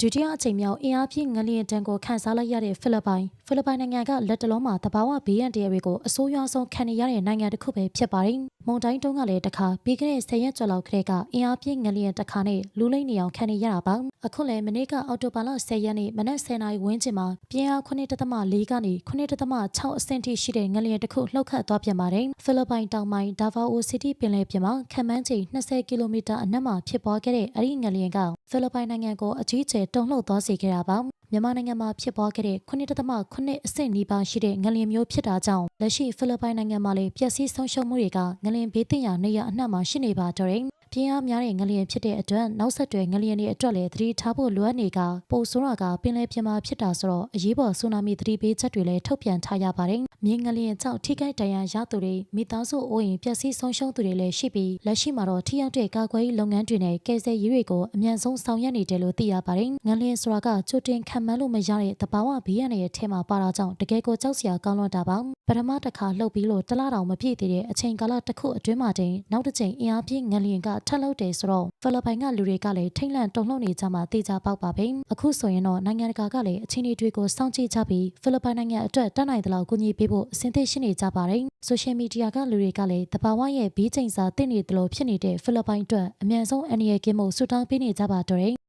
ဒုတိယအကြိမ်မြောက်အင်အားပြည့်ငလျင်တန်းကိုခန်းစားလိုက်ရတဲ့ဖိလစ်ပိုင်ဖိလစ်ပိုင်နိုင်ငံကလက်တလုံးမှာတဘာဝဘေးရန်တရားတွေကိုအဆိုးရွားဆုံးခံနေရတဲ့နိုင်ငံတစ်ခုပဲဖြစ်ပါတယ်။မုန်တိုင်းတုန်းကလည်းတစ်ခါပြီးခဲ့တဲ့10ရက်ကျော်လောက်ကလေးကအင်အားပြည့်ငလျင်တစ်ခါနဲ့လူလိမ့်နေအောင်ခံနေရတာပါ။အခုလည်းမနေ့ကအော်တိုဘာလ10ရက်နေ့မနက်10နာရီဝန်းကျင်မှာပြင်းအား9.4ကနေ9.6အဆင့်ထိရှိတဲ့ငလျင်တစ်ခုလှုပ်ခတ်သွားပြန်ပါတယ်။ဖိလစ်ပိုင်တောင်ပိုင်းဒါဗာအိုစီတီပင်လယ်ပြင်မှာခံမှန်းချိန်20ကီလိုမီတာအနက်မှာဖြစ်ပွားခဲ့တဲ့အဲ့ဒီငလျင်ကဖိလစ်ပိုင်နိုင်ငံကိုအကြီးအကျယ်တုန်လှုပ်သွားစေခဲ့တာပါ။မြန်မာနိုင်ငံမှာဖြစ်ပွားခဲ့တဲ့9.8အဆင့်နီးပါးရှိတဲ့ငလျင်မျိုးဖြစ်တာကြောင့်လက်ရှိဖိလစ်ပိုင်နိုင်ငံမှာလည်းပျက်စီးဆုံးရှုံးမှုတွေကငလျင်ဘေးသင့်ရာနေရာအနှံ့မှာရှိနေပါတော့တယ်။ ပြင်းအားများတဲ့ငလျင်ဖြစ်တဲ့အတွက်နောက်ဆက်တွဲငလျင်တွေအတွက်လည်းသတိထားဖို့လိုအပ်နေကပိုဆိုးတာကပင်လယ်ပြင်မှာဖြစ်တာဆိုတော့အရေးပေါ်ဆူနာမီသတိပေးချက်တွေလည်းထုတ်ပြန်ထားရပါတယ်။မြေငလျင်ကြောင့်ထိခိုက်ဒဏ်ရာရသူတွေမိသားစုအိုးအိမ်ပျက်စီးဆုံးရှုံးသူတွေလည်းရှိပြီးလက်ရှိမှာတော့ထိရောက်တဲ့ကာကွယ်ရေးလုပ်ငန်းတွေနဲ့ကယ်ဆယ်ရေးတွေကိုအမြန်ဆုံးဆောင်ရွက်နေတယ်လို့သိရပါတယ်။ငလျင်ဆိုတာကကြိုတင်ခံမှန်းလို့မရတဲ့တဘာဝဘေးရန်ရဲ့ထဲမှာပါတာကြောင့်တကယ်ကိုကြောက်စရာကောင်းလွန်းတာပါ။ပထမတစ်ခါလှုပ်ပြီးလို့တလားတောင်မပြည့်သေးတဲ့အချိန်ကာလတစ်ခုအတွင်းမှာတင်နောက်တစ်ချိန်အင်အားပြင်းငလျင်ကထပ်လှုပ်တယ်ဆိုတော့ဖိလစ်ပိုင်ကလူတွေကလည်းထိတ်လန့်တုန်လှုပ်နေကြမှာသိကြပေါက်ပါပဲအခုဆိုရင်တော့နိုင်ငံတကာကလည်းအခြေအနေတွေကိုစောင့်ကြည့်ကြပြီးဖိလစ်ပိုင်နိုင်ငံအတွက်တတ်နိုင်သလောက်ကူညီပေးဖို့အစဉ်သင့်ရှိနေကြပါတယ်ဆိုရှယ်မီဒီယာကလူတွေကလည်းတဘာဝရဲ့ဘီးချိန်စာတင့်နေသလိုဖြစ်နေတဲ့ဖိလစ်ပိုင်အတွက်အမြန်ဆုံးအန္တရာယ်ကင်းဖို့ဆုတောင်းပေးနေကြပါတော့တယ်